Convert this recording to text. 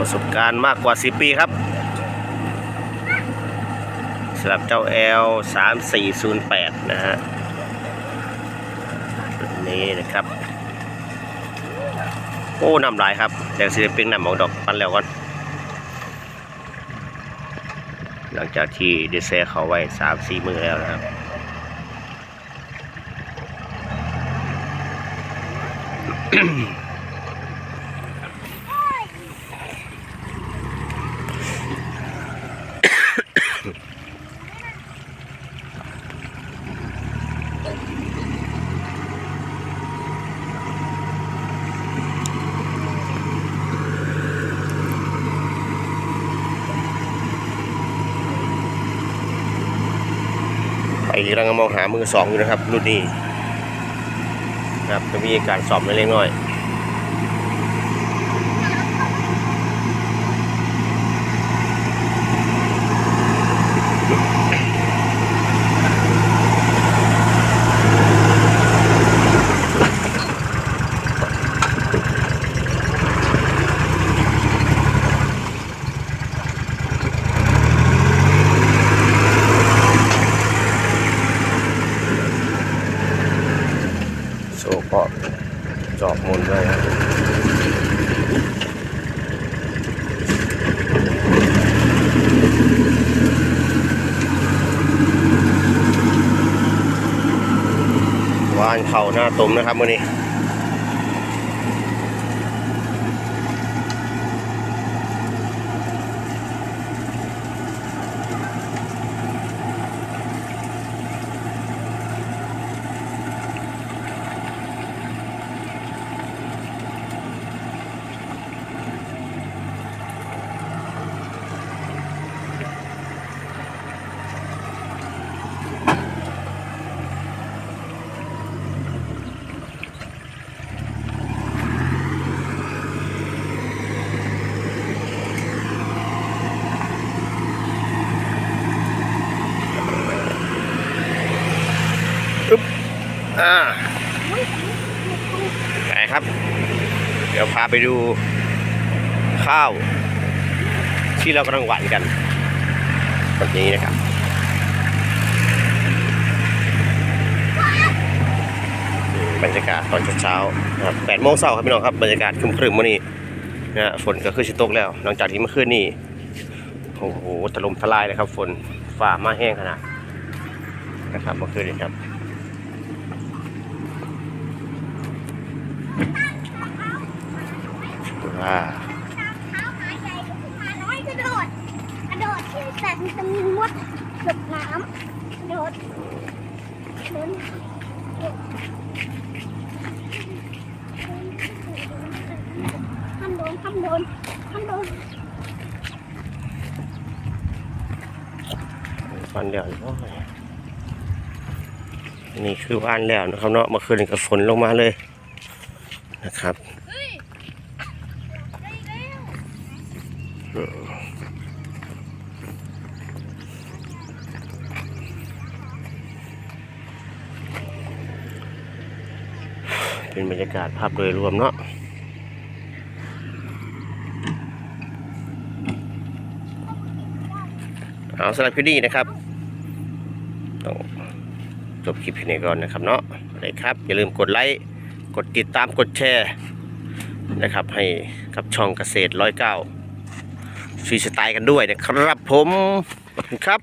ประสบการณ์มากกว่า 10 ปีครับสำหรับเจ้า L 3 4 0 8 นะฮะรุ่นนี้นะครับ โอ้นำหลายครับแต่ศิลปินนำของดอกปันแล้วก่อน หลังจากที่เดซเซเขาไว้สามสี่มือแล้วนะครับไกำลังมองหามือสองอยู่นะครับรุ่นนี้นะครับจะมีการสอบเล็กน้อยโซ่ก็จอบ มุนด้วยครับวานเข่าหน้าตุ่มนะครับมื่อนี้ อ่าไหนครับ เดี๋ยวพาไปดูข้าว ที่เรากำลังหวานกันแบบนี้นะครับบรรยากาศตอนเช้าๆครับแปดโมงเช้าครับพี่น้องครับ บรรยากาศครึมๆวันนี้นะฮะฝนก็ขึ้นชิตกแล้ว หลังจากที่เมื่อคืนนี้โอ้โหถล่มทลายเลยครับ ฝนฝ่ามาแห้งขนาดนะครับเมื่อคืนนี้ครับ ว่า เท้าหายใหญ่ก็ขึ้นมาน้อยกระโดด กระโด ดที่แต่มันจะมีมดหลบน้ำกระโดดเดินห้ามโดนห้ามโดนห้ามโดนวันแล้วโอ้ยนี่คือวันแล้วนะครับเนาะเมื่อคืนนี้ก็ฝนลงมาเลยนะครับ เป็นบรรยากาศภาพโดยรวมเนาะเอาสำหรับคลิปนี้นะครับต้องจบคลิปพียงนี้ก่อนนะครับเนาะเลยครับ อย่าลืมกดไลค์ กดติดตามกดแชร์นะครับ ให้กับช่องเกษตรร้อยเก้า ฟรีสไตล์กันด้วยนะครับผมขอบคุณครับ